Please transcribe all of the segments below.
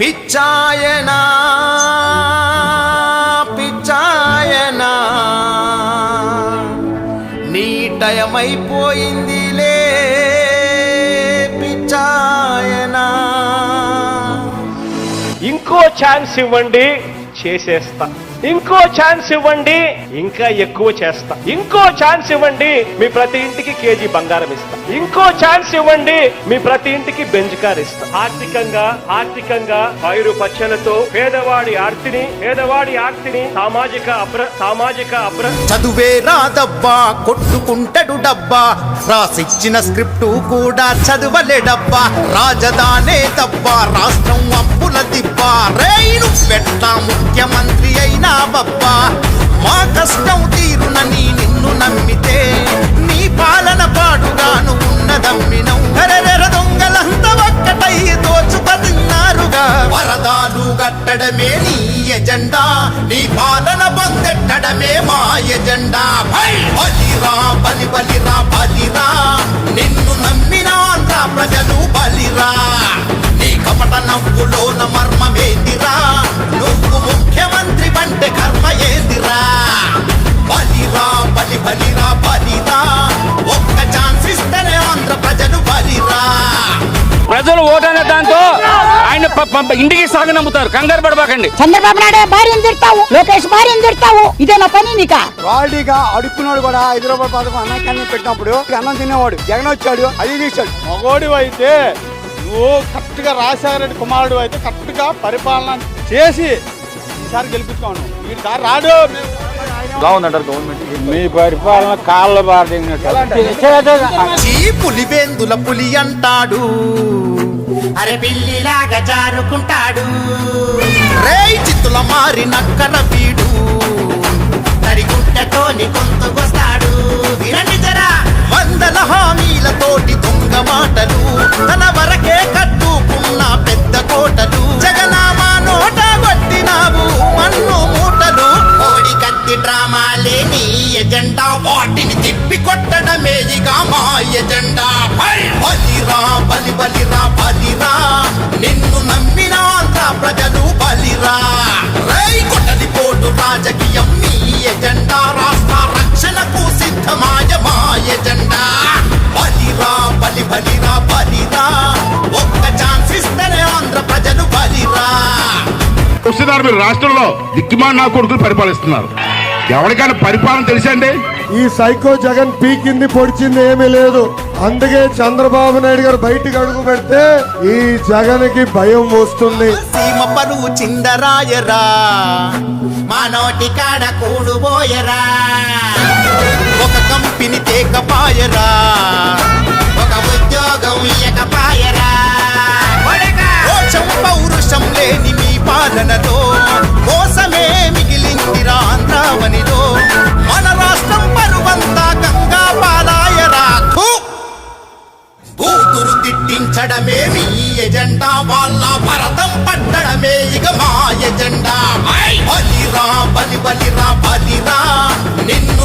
పిచ్చాయనా పిచ్చాయనా. నీ టయమైపోయిందిలే పిచ్చాయనా. ఇంకో ఛాన్స్ ఇవ్వండి చేసేస్తా. ఇంకో ఛాన్స్ ఇవ్వండి. ఇంకా ఎక్కువ చేస్తా. ఇంకో ఛాన్స్ ఇవ్వండి మీ ప్రతి ఇంటికి కేజీ బంగారం ఇస్తా. ఇంకో ఛాన్స్ ఇవ్వండి మీ ప్రతి ఇంటికి బెంజ్ కార్ ఇస్తా. ఆర్థికంగా ఆర్థికంగా పైరు పచ్చలతో పేదవాడి ఆర్తిని పేదవాడి ఆర్తిని సామాజిక అప్ర సామాజిక అప్ర చదువే రాదబ్బా కొట్టుకుంటాడు డబ్బా. రాసిచ్చిన స్క్రిప్టు కూడా చదవలే డబ్బా. రాజధానే తబ్బా రాష్ట్రం అప్పుల దిబ్బా రైలు పెట్ట ముఖ్యమంత్రి అయినా బబ్బా మా కష్టం తీరునని నిన్ను నమ్మితే నీ పాలన పాడుగాను ఉన్నదమ్మినం. కరెరెర దొంగలంత ఒక్కటై దోచుకతిన్నారుగా వరదాలు కట్టడమే నీ ఎజెండా నీ పాలన పొందెట్టడమే మా ఎజెండా. బలి బలి రా దాంతో ఆయన ఇంటికి సాగనమ్ముతారు. కంగారు పడబాకండి. చంద్రబాబు నాయుడు భార్యను తిడతావు లోకేష్ భార్యను తిడతావు. ఇదే నా పని నీకా? వాడిగా అడుక్కున్నాడు కూడా హైదరాబాద్ పథకం అన్నం కన్నా పెట్టినప్పుడు అన్నం తినేవాడు. జగన్ వచ్చాడు అది తీశాడు. మగోడివి అయితే నువ్వు కరెక్ట్గా రాజశేఖర రెడ్డి కుమారుడు అయితే కరెక్ట్గా పరిపాలన చేసి ఈసారి గెలిపించుకోను. వీడి దారి రాడు. మీ పరిపాలన కాళ్ళ చీ పులివేందుల పులి అంటాడు. అరే పిల్లిలాగా జారుకుంటాడు. రేయ్ చిత్తుల మారి నక్కర వీడు. తరిగుంటతోని గొంతుకొస్తాడు. వినండి జరా. వందల హామీలతోటి దొంగ మాటలు తన వరకే కట్టుకున్న పెద్ద కోటలు. జగనామా నోట కొట్టినావు మన్ను మూటలు. కోడి కత్తి డ్రామాలే నీ ఎజెండా వాటిని తిప్పి కొట్టడమే ఇక మా ఎజెండా! బలిరా బలి బలిరా చూస్తున్నారు మీరు రాష్ట్రంలో దిక్కుమాల నా కొడుకులు పరిపాలిస్తున్నారు. ఎవరికైనా పరిపాలన తెలుసండి? ఈ సైకో జగన్ పీకింది పొడిచింది ఏమీ లేదు. అందుకే చంద్రబాబు నాయుడు గారు బయటికి అడుగు పెడితే ఈ జగన్కి భయం వస్తుంది. సీమ పరువు చిందరాయరా మా నోటి కాడ కూడుబోయరా తిట్టించడమే మీ ఎజెండా వాళ్ళ భరతం పట్టడమే. ఇక మా ఎజెండా! బలిరా బలి బలిరా బలిరా. నిన్ను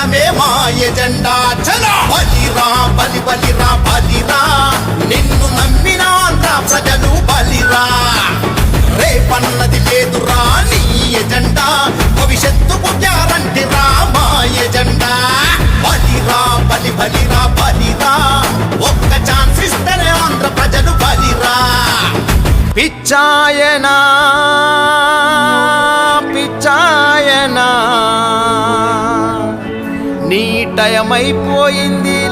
రక్షించడమే మా ఎజెండా చల! బలిరా బలి బలిరా బలిరా నిన్ను నమ్మిన ఆంధ్ర ప్రజలు బలిరా రేపన్నది లేదురా నీ ఎజెండా భవిష్యత్తుకు గ్యారంటీ రా మా ఎజెండా బలిరా బలి బలిరా బలిరా ఒక్క ఛాన్స్ ఇస్తేనే ఆంధ్ర ప్రజలు బలిరా పిచ్చాయనా! నాయనా